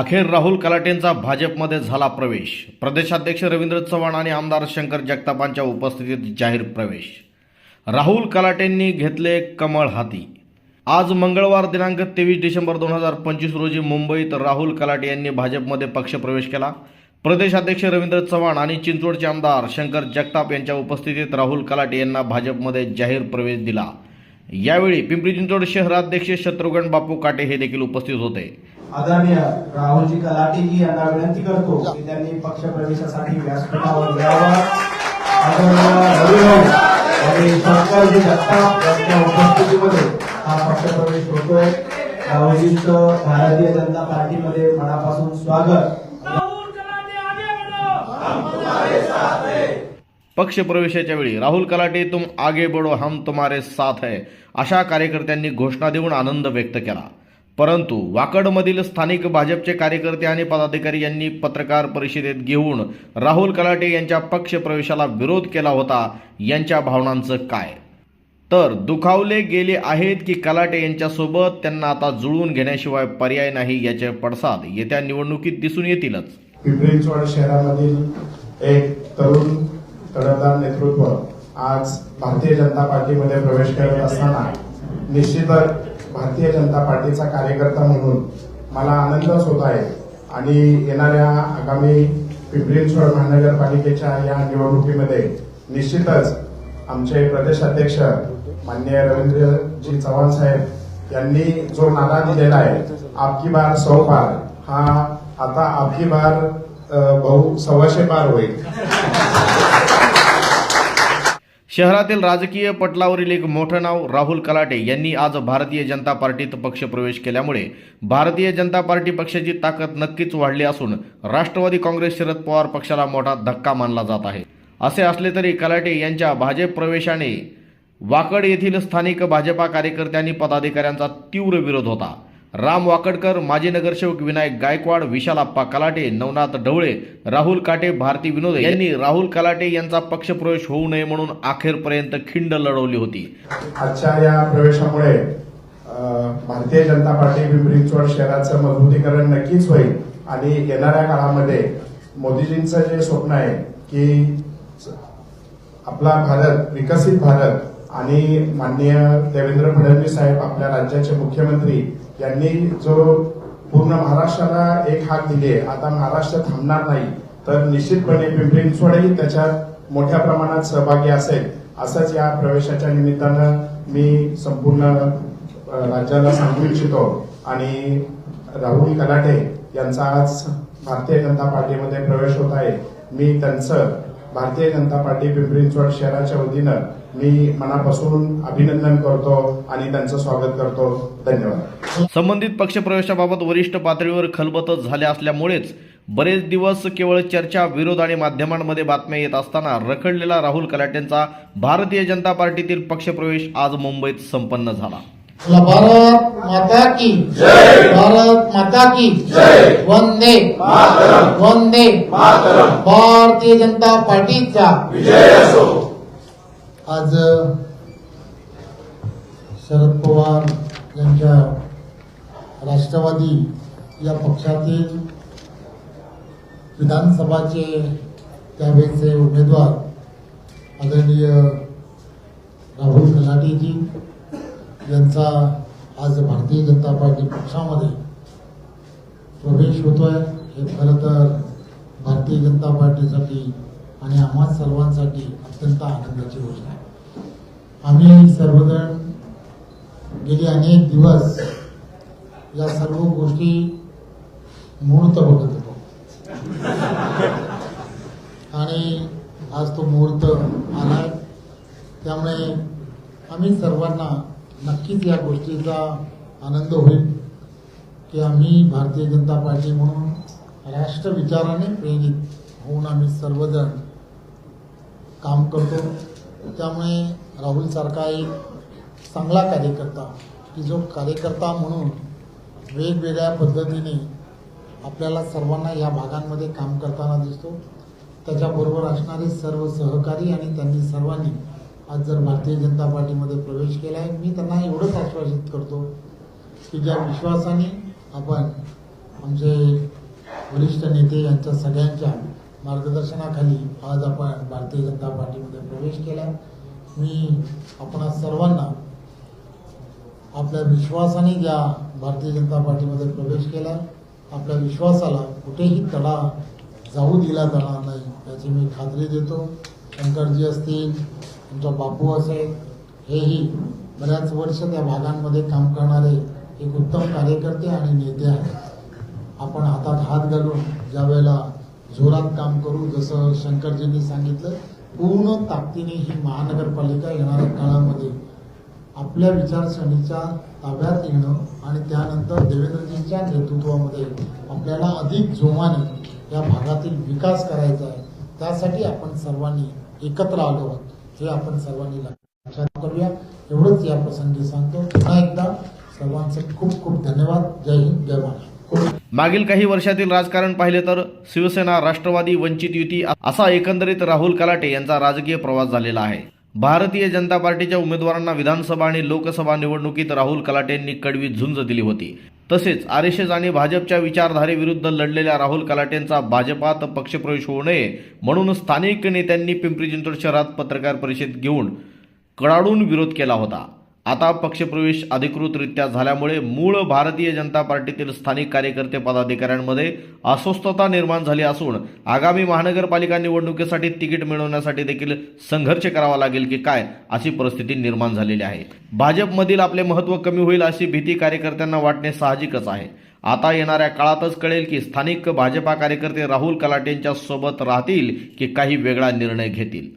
अखेर राहुल कलाटेंचा भाजपमध्ये झाला प्रवेश. प्रदेशाध्यक्ष रवींद्र चव्हाण आणि आमदार शंकर जगतापांच्या उपस्थितीत जाहीर प्रवेश. राहुल कलाटेंनी घेतले कमळ हाती. आज मंगळवार दिनांक तेवीस डिसेंबर दोन हजार पंचवीस रोजी मुंबईत राहुल कलाटे यांनी भाजपमध्ये पक्षप्रवेश केला. प्रदेशाध्यक्ष रवींद्र चव्हाण आणि चिंचवडचे आमदार शंकर जगताप यांच्या उपस्थितीत राहुल कलाटे यांना भाजपमध्ये जाहीर प्रवेश दिला. यावेळी पिंपरी चिंचवड शहराध्यक्ष शत्रुघ्न बापू काटे हे देखील उपस्थित होते. आदरणीय राहुलजी कलाटेजी यांना विनंती करतो की त्यांनी पक्ष प्रवेशासाठी व्यासपीठावर यावं. आणि शंकरजी जगताप यांच्या उपस्थितीमध्ये हा पक्ष प्रवेश होतोय. राहुलजींचं भारतीय जनता पार्टीमध्ये मनापासून स्वागत. पक्ष प्रवेशाच्या वेळी राहुल कलाटे तुम आगे बडो हम तुम्हारे साथ है. अशा कार्यकर्त्यांनी घोषणा देऊन आनंद व्यक्त केला. परंतु वाकडमधील स्थानिक भाजपचे कार्यकर्ते आणि पदाधिकारी यांनी पत्रकार परिषदेत घेऊन राहुल कलाटे यांच्या पक्षप्रवेशाला विरोध केला होता यांच्या भावनांचं काय? तर दुखावले गेले आहेत की कलाटे यांच्यासोबत त्यांना आता जुळवून घेण्याशिवाय पर्याय नाही याचे पडसाद येत्या निवडणुकीत दिसून येतीलच. पिंपरी चिंचवड शहरामधील एक तरुण तडफदार नेतृत्व आज भारतीय जनता पार्टीमध्ये प्रवेश करत असताना निश्चितच भारतीय जनता पार्टीचा कार्यकर्ता म्हणून मला आनंदच होत आहे. आणि येणाऱ्या आगामी पिंपरी चिंचवड महानगरपालिकेच्या या निवडणुकीमध्ये निश्चितच आमचे प्रदेशाध्यक्ष माननीय रवींद्रजी चव्हाण साहेब यांनी जो नारा दिलेला आहे आपकी बार सौ बार हा आता आपकी बार भाऊ बहु सव्वाशे बार होईल. शहरातील राजकीय पटलावरील एक मोठं नाव राहुल कलाटे यांनी आज भारतीय जनता पार्टीत पक्षप्रवेश केल्यामुळे भारतीय जनता पार्टी पक्षाची ताकद नक्कीच वाढली असून राष्ट्रवादी काँग्रेस शरद पवार पक्षाला मोठा धक्का मानला जात आहे. असे असले तरी कलाटे यांच्या भाजप प्रवेशाने वाकड येथील स्थानिक भाजपा कार्यकर्त्यांनी पदाधिकाऱ्यांचा तीव्र विरोध होता. राम वाकडकर माजी नगरसेवक विनायक गायकवाड विशाल आप्पा कलाटे नवनाथ ढवळे राहुल काटे भारती विनोद यांनी राहुल कलाटे यांचा पक्षप्रवेश होऊ नये म्हणून अखेरपर्यंत खिंड लढवली होती. आजच्या या प्रवेशामुळे भारतीय जनता पार्टी पिंपरी चिंचवड शहराचं मजबूतीकरण नक्कीच होईल. आणि येणाऱ्या काळामध्ये मोदीजींचं जे स्वप्न आहे की आपला भारत विकसित भारत आणि माननीय देवेंद्र फडणवीस साहेब आपल्या राज्याचे मुख्यमंत्री यांनी जो पूर्ण महाराष्ट्राला एक हात दिले आता महाराष्ट्र थांबणार नाही तर निश्चितपणे पिंपरी चिंचवडही त्याच्यात मोठ्या प्रमाणात सहभागी असेल असंच या प्रवेशाच्या निमित्तानं मी संपूर्ण राज्याला सांगू इच्छितो. आणि राहुल कलाटे यांचा आज भारतीय जनता पार्टीमध्ये प्रवेश होत आहे. मी त्यांचं भारतीय जनता पार्टी पिंपरी चिंचवड शहराच्या वतीनं मी मनापासून अभिनंदन करतो आणि त्यांचं स्वागत करतो. धन्यवाद. संबंधित पक्षप्रवेशाबाबत वरिष्ठ पातळीवर खलबतच झाल्या असल्यामुळेच बरेच दिवस केवळ चर्चा विरोध आणि माध्यमांमध्ये बातम्या येत असताना रखडलेला राहुल कलाटेंचा भारतीय जनता पार्टीतील पक्षप्रवेश आज मुंबईत संपन्न झाला. बोला भारत माता की जय। भारत माता की जय। वंदे वंदे भारतीय जनता पार्टीचा आज शरद पवार यांच्या राष्ट्रवादी या पक्षातील विधानसभाचे त्यावेळेचे उमेदवार आदरणीय राहुल कलाटीजी यांचा आज भारतीय जनता पार्टी पक्षामध्ये प्रवेश होतोय. हे खरं तर भारतीय जनता पार्टीसाठी आणि आम्हा सर्वांसाठी अत्यंत आनंदाची गोष्ट आहे. आम्ही सर्वजण गेले अनेक दिवस या सर्व गोष्टी मुहूर्त बघत होतो. आणि आज तो मुहूर्त आलाय. त्यामुळे आम्ही सर्वांना नक्कीच या गोष्टीचा आनंद होईल की आम्ही भारतीय जनता पार्टी म्हणून राष्ट्रविचाराने प्रेरित होऊन आम्ही सर्वजण काम करतो. त्यामुळे राहुलसारखा एक चांगला कार्यकर्ता की जो कार्यकर्ता म्हणून वेगवेगळ्या पद्धतीने आपल्याला सर्वांना या भागांमध्ये काम करताना दिसतो. त्याच्याबरोबर असणारे सर्व सहकारी आणि त्यांनी सर्वांनी आज जर भारतीय जनता पार्टीमध्ये प्रवेश केला आहे मी त्यांना एवढंच आश्वासित करतो की ज्या विश्वासाने आपण आमचे वरिष्ठ नेते यांच्या सगळ्यांच्या मार्गदर्शनाखाली आज आपण भारतीय जनता पार्टीमध्ये प्रवेश केला मी आपण सर्वांना आपल्या विश्वासाने ज्या भारतीय जनता पार्टीमध्ये प्रवेश केला आपल्या विश्वासाला कुठेही तडा जाऊ दिला जाणार नाही याची मी खात्री देतो. शंकरजी असतील तुमचा बापू असेल हेही बऱ्याच वर्ष त्या भागांमध्ये काम करणारे एक उत्तम कार्यकर्ते आणि नेते आहेत. आपण हातात हात घालून ज्या वेळेला जोरात काम करू जसं शंकरजींनी सांगितलं पूर्ण ताकदीने ही महानगरपालिका येणाऱ्या काळामध्ये आपल्या विचारसरणीच्या ताब्यात येणं आणि त्यानंतर देवेंद्रजींच्या नेतृत्वामध्ये आपल्याला अधिक जोमाने या भागातील विकास करायचा आहे त्यासाठी आपण सर्वांनी एकत्र आलो आहोत. हे आपण सर्वांनी लक्षात करूया. एवढंच या प्रसंगी सांगतो. पुन्हा एकदा सर्वांचं खूप खूप धन्यवाद. जय हिंद जय महाराष्ट्र. मागील काही वर्षातील राजकारण पाहिले तर शिवसेना राष्ट्रवादी वंचित युती असा एकंदरीत राहुल कलाटे यांचा राजकीय प्रवास झालेला आहे. भारतीय जनता पार्टीच्या उमेदवारांना विधानसभा आणि लोकसभा निवडणुकीत राहुल कलाटे यांनी कडवी झुंज दिली होती. तसेच आर एशेस आणि भाजपच्या विचारधारेविरुद्ध लढलेल्या राहुल कलाटेंचा भाजपात पक्षप्रवेश होऊ नये म्हणून स्थानिक नेत्यांनी पिंपरी चिंचवड शहरात पत्रकार परिषद घेऊन कडाडून विरोध केला होता. आता पक्षप्रवेश अधिकृतरित्या झाल्यामुळे मूळ भारतीय जनता पार्टीतील स्थानिक कार्यकर्ते पदाधिकाऱ्यांमध्ये अस्वस्थता निर्माण झाली असून आगामी महानगरपालिका निवडणुकीसाठी तिकीट मिळवण्यासाठी देखील संघर्ष करावा लागेल की काय अशी परिस्थिती निर्माण झालेली आहे. भाजपमधील आपले महत्त्व कमी होईल अशी भीती कार्यकर्त्यांना वाटणे साहजिकच आहे. आता येणाऱ्या काळातच कळेल की स्थानिक भाजपा कार्यकर्ते राहुल कलाटेंच्या सोबत राहतील की काही वेगळा निर्णय घेतील.